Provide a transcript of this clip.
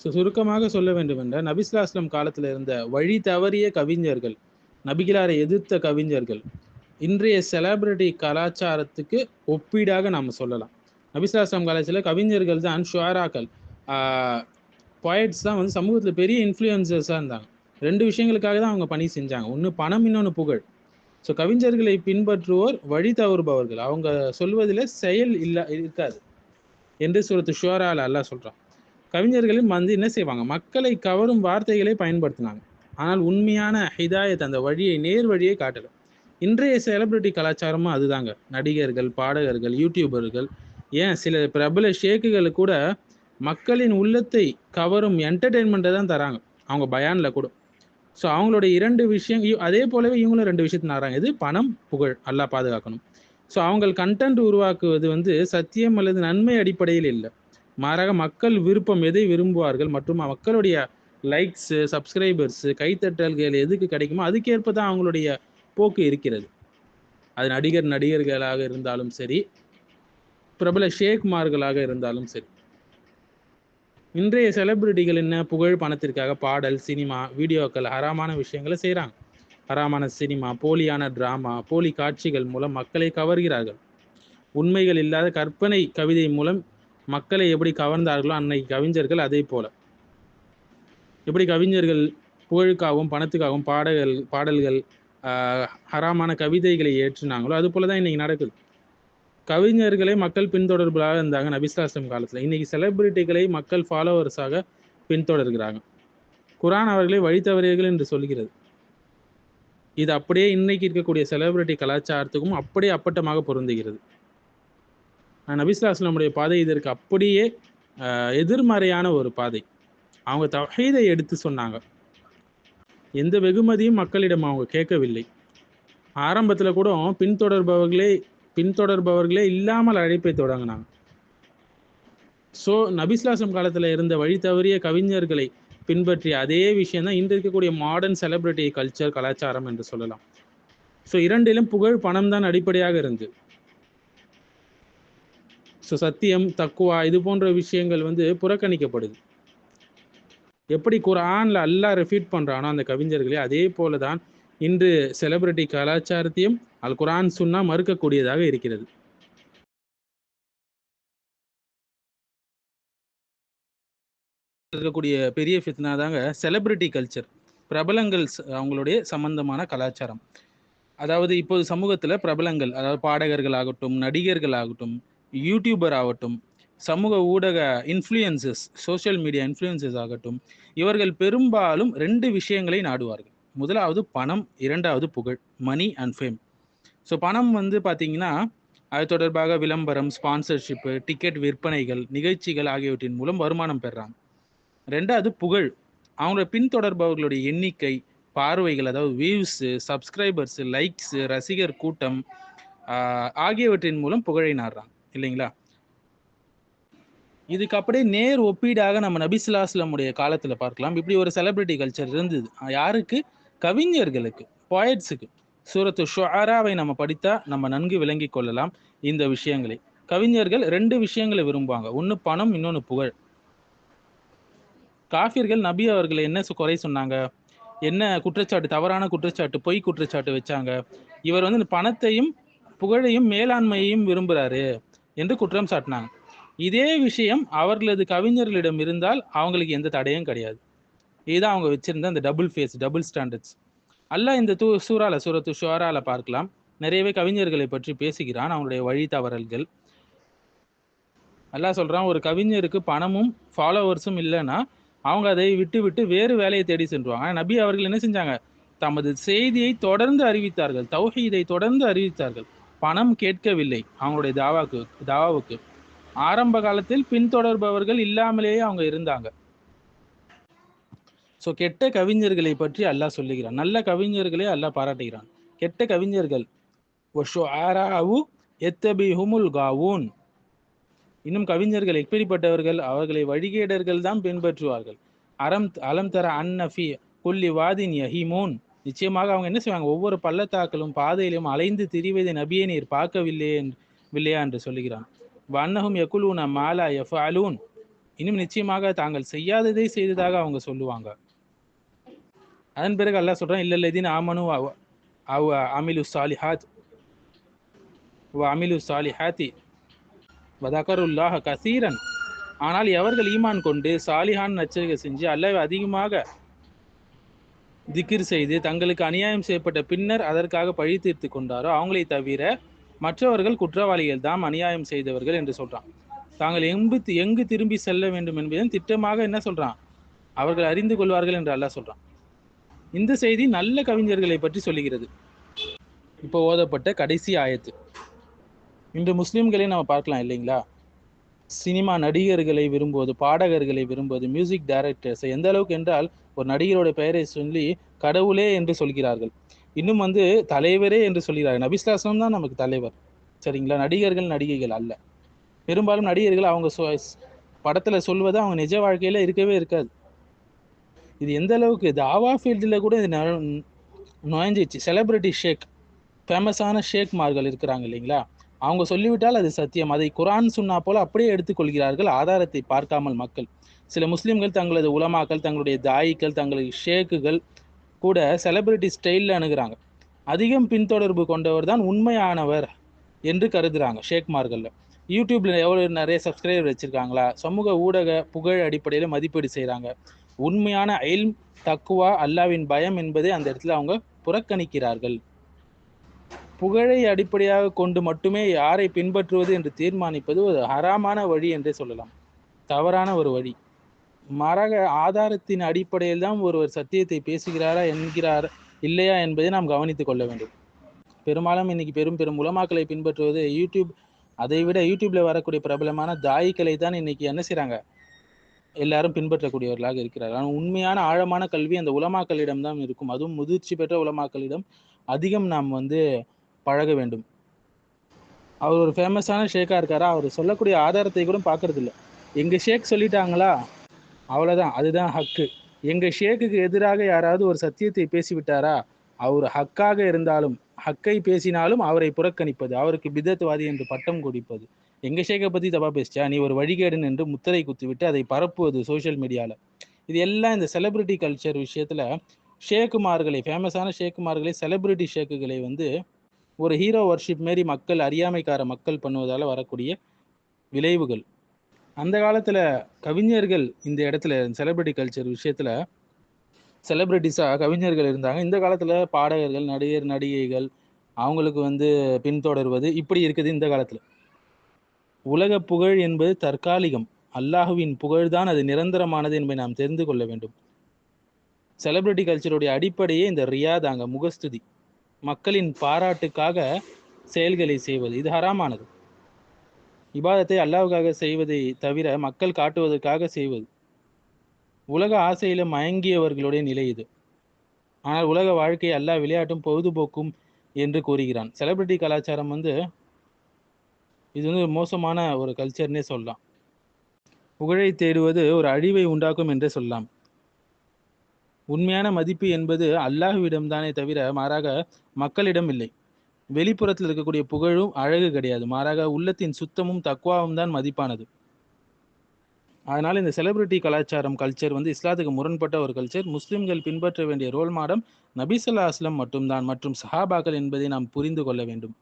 So சுருக்கமாக சொல்ல வேண்டும் நபிஸ்லாஸ்லம் காலத்தில் இருந்த வழி தவறிய கவிஞர்கள் நபிகளாரை எதிர்த்த கவிஞர்கள் இன்றைய செலிபிரிட்டி கலாச்சாரத்துக்கு ஒப்பீடாக நாம் சொல்லலாம். நபிஸ்லாஸ்லம் காலத்தில் கவிஞர்கள் தான் ஷுவாராக்கள் பாய்ட்ஸ் தான் வந்து சமூகத்தில் பெரிய இன்ஃப்ளூயன்சர்ஸாக இருந்தாங்க. ரெண்டு விஷயங்களுக்காக தான் அவங்க பணி செஞ்சாங்க. ஒன்று பணம் இன்னொன்று புகழ். ஸோ கவிஞர்களை பின்பற்றுவோர் வழி தவறுபவர்கள். அவங்க சொல்வதில் செயல் இல்லை இருக்காது. என்று சுரத்து ஷுவரால் அல்லா சொல்கிறான் கவிஞர்களும் வந்து என்ன செய்வாங்க? மக்களை கவரும் வார்த்தைகளை பயன்படுத்தினாங்க. ஆனால் உண்மையான ஹிதாயத் அந்த வழியை நேர் வழியை காட்டலை. இன்றைய செலிபிரிட்டி கலாச்சாரமும் அதுதாங்க. நடிகர்கள் பாடகர்கள் யூடியூபர்கள் ஏன் சில பிரபல ஷேக்குகள் கூட மக்களின் உள்ளத்தை கவரும் என்டர்டெயின்மெண்ட்டை தான் தராங்க. அவங்க பயானில் கூட. ஸோ அவங்களோட இரண்டு விஷயம் அதே போலவே இவங்களும் ரெண்டு விஷயத்தை நாடுறாங்க இது பணம் புகழ் நல்லா பாதுகாக்கணும். ஸோ அவங்க கண்டென்ட் உருவாக்குவது வந்து சத்தியம் அல்லது நன்மை அடிப்படையில் இல்லை. மாறாக மக்கள் விருப்பம் எதை விரும்புவார்கள் மற்றும் மக்களுடைய லைக்ஸு சப்ஸ்கிரைபர்ஸு கைத்தட்டல்கள் எதுக்கு கிடைக்குமோ அதுக்கேற்ப தான் அவங்களுடைய போக்கு இருக்கிறது. அது நடிகர் நடிகர்களாக இருந்தாலும் சரி பிரபல ஷேக்மார்களாக இருந்தாலும் சரி. இன்றைய செலிபிரிட்டிகள் என்ன? புகழ் பணத்திற்காக பாடல் சினிமா வீடியோக்கள் ஹராமான விஷயங்களை செய்கிறாங்க ஹராமான சினிமா போலியான டிராமா போலி காட்சிகள் மூலம் மக்களை கவர்கிறார்கள். உண்மைகள் இல்லாத கற்பனை கவிதை மூலம் மக்களை எப்படி கவர்ந்தார்களோ அன்னைக்கு கவிஞர்கள் அதே போல. எப்படி கவிஞர்கள் புகழுக்காகவும் பணத்துக்காகவும் பாடல்கள் பாடல்கள் ஹராமான கவிதைகளை ஏற்றினாங்களோ அது போல தான் இன்னைக்கு நடக்குது. கவிஞர்களை மக்கள் பின்தொடர்புகளாக இருந்தாங்க நபிஸ்லாஸ்லம் காலத்தில். இன்னைக்கு செலிபிரிட்டிகளை மக்கள் ஃபாலோவர்ஸாக பின்தொடர்கிறாங்க. குரான் அவர்களை வழி என்று சொல்கிறது. இது அப்படியே இன்னைக்கு இருக்கக்கூடிய செலிபிரிட்டி கலாச்சாரத்துக்கும் அப்படியே அப்பட்டமாக பொருந்துகிறது. நபிஸ்லாஸ்லமுடைய பாதை இதற்கு அப்படியே எதிர்மறையான ஒரு பாதை. அவங்க தஹீதை எடுத்து சொன்னாங்க. எந்த வெகுமதியும் மக்களிடம் அவங்க கேட்கவில்லை. ஆரம்பத்தில் கூட பின்தொடர்பவர்களே பின்தொடர்பவர்களே இல்லாமல் அழைப்பை தொடங்கினாங்க. ஸோ நபிஸ்லாசம் காலத்தில் இருந்த வழி தவறிய கவிஞர்களை பின்பற்றிய அதே விஷயம் தான் இன்று இருக்கக்கூடிய மாடர்ன் செலிபிரிட்டி கல்ச்சர் கலாச்சாரம் என்று சொல்லலாம். ஸோ இரண்டிலும் புகழ் பணம் தான் அடிப்படையாக இருந்து. ஸோ சத்தியம் தக்குவா இது போன்ற விஷயங்கள் வந்து புறக்கணிக்கப்படுது. எப்படி குரான்ல அல்லாஹ் ரெஃபீட் பண்றானோ அந்த கவிஞர்களே அதே போல தான் இன்று செலிபிரிட்டி கலாச்சாரத்தையும் அல் குரான் சுன்னா மறுக்கக்கூடியதாக இருக்கிறது. இருக்கக்கூடிய பெரிய ஃபித்னா தாங்க செலிபிரிட்டி கல்ச்சர் பிரபலங்கள் அவங்களுடைய சம்பந்தமான கலாச்சாரம். அதாவது இப்போது சமூகத்தில் பிரபலங்கள் அதாவது பாடகர்கள் ஆகட்டும் நடிகர்கள் ஆகட்டும் யூடியூபர் ஆகட்டும் சமூக ஊடக இன்ஃப்ளூயன்சஸ் சோஷியல் மீடியா இன்ஃப்ளூயன்சஸ் ஆகட்டும் இவர்கள் பெரும்பாலும் ரெண்டு விஷயங்களை நாடுவார்கள். முதலாவது பணம் இரண்டாவது புகழ் மணி அண்ட் ஃபேம் ஸோ பணம் வந்து பார்த்தீங்கன்னா அது தொடர்பாக விளம்பரம் ஸ்பான்சர்ஷிப்பு டிக்கெட் விற்பனைகள் நிகழ்ச்சிகள் ஆகியவற்றின் மூலம் வருமானம் பெறாங்க ரெண்டாவது புகழ் அவங்களோட பின்தொடர்பவர்களுடைய எண்ணிக்கை பார்வைகள் அதாவது வியூஸு சப்ஸ்கிரைபர்ஸு லைக்ஸு ரசிகர் கூட்டம் ஆகியவற்றின் மூலம் புகழை நாடுறாங்க. இல்லைங்களா? இதுக்கு அப்படியே நேர் ஒப்பீடாக நம்ம நபிசுலாஸ்லமுடைய காலத்தில் பார்க்கலாம். இப்படி ஒரு செலிபிரிட்டி கல்ச்சர் இருந்தது. யாருக்கு? கவிஞர்களுக்கு பாயட்ஸுக்கு சூரத்து ஷுஆராவை நம்ம படித்தா நம்ம நன்கு விளங்கி கொள்ளலாம் இந்த விஷயங்களை. கவிஞர்கள் ரெண்டு விஷயங்களை விரும்புவாங்க. ஒன்று பணம் இன்னொன்று புகழ். காஃபியர்கள் நபி அவர்களை என்ன குறை சொன்னாங்க? என்ன குற்றச்சாட்டு தவறான குற்றச்சாட்டு பொய் குற்றச்சாட்டு வச்சாங்க? இவர் வந்து இந்த பணத்தையும் புகழையும் மேலாண்மையையும் விரும்புகிறாரு என்று குற்றம் சாட்டினாங்க. இதே விஷயம் அவர்களது கவிஞர்களிடம் இருந்தால் அவங்களுக்கு எந்த தடையும் கிடையாது. இதுதான் அவங்க வச்சிருந்த அந்த டபுள் ஃபேஸ் டபுள் ஸ்டாண்டர்ட்ஸ் அல்லா இந்த தூ சூறால சூரத்து ஷுவரால பார்க்கலாம். நிறையவே கவிஞர்களை பற்றி பேசுகிறான் அவங்களுடைய வழி தவறல்கள். அல்லாஹ் சொல்கிறான் ஒரு கவிஞருக்கு பணமும் ஃபாலோவர்ஸும் இல்லைன்னா அவங்க அதை விட்டு விட்டு வேறு வேலையை தேடி சென்றுவாங்க. நபி அவர்கள் என்ன செஞ்சாங்க? தமது செய்தியை தொடர்ந்து அறிவித்தார்கள் தௌஹீதை தொடர்ந்து அறிவித்தார்கள். பணம் கேட்கவில்லை அவங்களுடைய தாவாக்கு தாவாவுக்கு. ஆரம்ப காலத்தில் பின்தொடர்பவர்கள் இல்லாமலேயே அவங்க இருந்தாங்க. ஸோ கெட்ட கவிஞர்களை பற்றி அல்லாஹ் சொல்லுகிறான். நல்ல கவிஞர்களே அல்லாஹ் பாராட்டுகிறான். கெட்ட கவிஞர்கள் வஷுஆராவு எத்தபிஹுமுல் காவூன். இன்னும் கவிஞர்கள் எப்படிப்பட்டவர்கள் அவர்களை வழிகேடர்கள் தான் பின்பற்றுவார்கள். அறம் அலம் தர அன்னஃபி குல்லி வாதின் யஹிமூன். நிச்சயமாக அவங்க என்ன செய்வாங்க? ஒவ்வொரு பள்ளத்தாக்களும் பாதையிலும் அலைந்து திரிவதை நபியை நீர் பார்க்கவில்லை என்று- என்று சொல்லுகிறான். வண்ணகம் யகுலூன மாலா எஃப் அலூன் இன்னும் நிச்சயமாக தாங்கள் செய்யாததை செய்ததாக அவங்க சொல்லுவாங்க. அதன் பிறகு அல்லா சொல்றான் இல்ல இல்லதின் ஆமனு அவ அவ அமிலு சாலிஹாத். வ அமிலு சாலிஹாத்தி. வதகருல்லாஹ கசீரன். ஆனால் எவர்கள் ஈமான் கொண்டு சாலிஹான் நச்சரிக்கை செஞ்சு அல்லாஹ் அதிகமாக திக்கிர் செய்து தங்களுக்கு அநியாயம் செய்யப்பட்ட பின்னர் அதற்காக பழி தீர்த்து கொண்டாரோ அவங்களை தவிர மற்றவர்கள் குற்றவாளிகள் தாம் அநியாயம் செய்தவர்கள் என்று சொல்றான். தாங்கள் எங்கு எங்கு திரும்பி செல்ல வேண்டும் என்பதும் திட்டமாக என்ன சொல்றான்? அவர்கள் அறிந்து கொள்வார்கள் என்று அல்லாஹ் சொல்றான். இந்த செய்தி நல்ல கவிஞர்களை பற்றி சொல்லுகிறது. இப்போ ஓதப்பட்ட கடைசி ஆயத்து. இன்று முஸ்லீம்களையும் நம்ம பார்க்கலாம் இல்லைங்களா? சினிமா நடிகர்களை விரும்புவது பாடகர்களை விரும்புவது மியூசிக் டைரக்டர்ஸ் எந்த அளவுக்கு என்றால் ஒரு நடிகரோட பெயரை சொல்லி கடவுளே என்று சொல்கிறார்கள் இன்னும் வந்து தலைவரே என்று சொல்கிறார்கள் நபிஸ்லாசனம் தான் நமக்கு தலைவர் சரிங்களா நடிகர்கள் நடிகைகள் அல்ல பெரும்பாலும் நடிகர்கள் அவங்க சொ- படத்துல சொல்வது அவங்க நிஜ வாழ்க்கையில இருக்கவே இருக்காது இது எந்த அளவுக்கு தாவா ஃபீல்டில் கூட இது நுழைஞ்சிச்சு செலிபிரிட்டி ஷேக் ஃபேமஸான ஷேக்மார்கள் இருக்கிறாங்க இல்லைங்களா அவங்க சொல்லிவிட்டால் அது சத்தியம். அதை குரான் சுன்னா போல அப்படியே எடுத்துக்கொள்கிறார்கள் ஆதாரத்தை பார்க்காமல் மக்கள். சில முஸ்லீம்கள் தங்களது உலமாக்கள் தங்களுடைய தாயிக்கள் தங்களது ஷேக்குகள் கூட செலிபிரிட்டி ஸ்டைலில் அணுகிறாங்க. அதிகம் பின்தொடர்பு கொண்டவர் தான் உண்மையானவர் என்று கருதுகிறாங்க ஷேக்மார்களில். யூடியூப்பில் எவ்வளோ நிறைய சப்ஸ்கிரைபர் வச்சுருக்காங்களா? சமூக ஊடக புகழ் அடிப்படையில் மதிப்பீடு செய்கிறாங்க உண்மையான அயல் தக்குவா அல்லாவின் பயம் என்பதை அந்த இடத்துல அவங்க புறக்கணிக்கிறார்கள். புகழை அடிப்படையாக கொண்டு மட்டுமே யாரை பின்பற்றுவது என்று தீர்மானிப்பது ஒரு ஹராமான வழி என்றே சொல்லலாம். தவறான ஒரு வழி. மாறாக ஆதாரத்தின் அடிப்படையில் தான் ஒருவர் சத்தியத்தை பேசுகிறாரா என்கிறார் இல்லையா என்பதை நாம் கவனித்துக் கொள்ள வேண்டும். பெரும்பாலும் இன்னைக்கு பெரும் பெரும் உலமாக்களை பின்பற்றுவது யூடியூப் அதை விட யூடியூப்ல வரக்கூடிய பிரபலமான தாயிக்களை தான் இன்னைக்கு என்ன செய்றாங்க? எல்லாரும் பின்பற்றக்கூடியவர்களாக இருக்கிறார்கள். ஆனால் உண்மையான ஆழமான கல்வி அந்த உலமாக்களிடம் தான் இருக்கும். அதுவும் முதிர்ச்சி பெற்ற உலமாக்களிடம் அதிகம் நாம் வந்து பழக வேண்டும். அவர் ஒரு ஃபேமஸான ஷேக்காக இருக்காரா? அவர் சொல்லக்கூடிய ஆதாரத்தை கூட பார்க்கறது இல்லை எங்கள் ஷேக் சொல்லிட்டாங்களா? அவ்வளோதான் அதுதான் ஹக்கு. எங்கள் ஷேக்குக்கு எதிராக யாராவது ஒரு சத்தியத்தை பேசிவிட்டாரா? அவர் ஹக்காக இருந்தாலும் ஹக்கை பேசினாலும் அவரை புறக்கணிப்பது அவருக்கு பிதத்துவாதி என்று பட்டம் கொடுப்பது. எங்கள் ஷேக்கை பற்றி தப்பாக பேசிச்சா? நீ ஒரு வழிகேடன் என்று முத்திரை குத்திவிட்டு அதை பரப்புவது சோஷியல் மீடியாவில் இது எல்லாம் இந்த செலிபிரிட்டி கல்ச்சர் விஷயத்தில் ஷேக்குமார்களை ஃபேமஸான ஷேக்குமார்களை செலிபிரிட்டி ஷேக்குகளை வந்து ஒரு ஹீரோ வர்ஷிப் மாரி மக்கள் அறியாமைக்கார மக்கள் பண்ணுவதால் வரக்கூடிய விளைவுகள். அந்த காலத்தில் கவிஞர்கள் இந்த இடத்துல செலிபிரிட்டி கல்ச்சர் விஷயத்தில் செலிபிரிட்டிஸாக கவிஞர்கள் இருந்தாங்க. இந்த காலத்தில் பாடகர்கள் நடிகர் நடிகைகள் அவங்களுக்கு வந்து பின்தொடர்வது இப்படி இருக்குது இந்த காலத்தில். உலக புகழ் என்பது தற்காலிகம். அல்லாஹுவின் புகழ்தான் அது நிரந்தரமானது என்பதை நாம் தெரிந்து கொள்ள வேண்டும். செலிபிரிட்டி கல்ச்சருடைய அடிப்படையே இந்த ரியா தாங்க முகஸ்துதி. மக்களின் பாராட்டுக்காக செயல்களை செய்வது. இது ஹராமானது. இபாதத்தை அல்லாவுக்காக செய்வதை தவிர மக்கள் காட்டுவதற்காக செய்வது. உலக ஆசையில மயங்கியவர்களுடைய நிலை இது. ஆனால் உலக வாழ்க்கை அல்லா விளையாட்டும் பொழுதுபோக்கும் என்று கூறுகிறான். செலிபிரிட்டி கலாச்சாரம் வந்து இது வந்து மோசமான ஒரு கல்ச்சர்னே சொல்லலாம். புகழை தேடுவது ஒரு அழிவை உண்டாக்கும் என்றே சொல்லலாம். உண்மையான மதிப்பு என்பது அல்லாஹ்விடம் தானே தவிர மாறாக மக்களிடம் இல்லை. வெளிப்புறத்தில் இருக்கக்கூடிய புகழும் அழகு கிடையாது. மாறாக உள்ளத்தின் சுத்தமும் தக்குவாவும் தான் மதிப்பானது. அதனால் இந்த செலிபிரிட்டி கலாச்சாரம் கல்ச்சர் வந்து இஸ்லாத்துக்கு முரண்பட்ட ஒரு கல்ச்சர் முஸ்லிம்கள் பின்பற்ற வேண்டிய ரோல் மாடம் நபிசல்லா அஸ்லம் மட்டும்தான். மற்றும் சஹாபாக்கள் என்பதை நாம் புரிந்து கொள்ள வேண்டும்.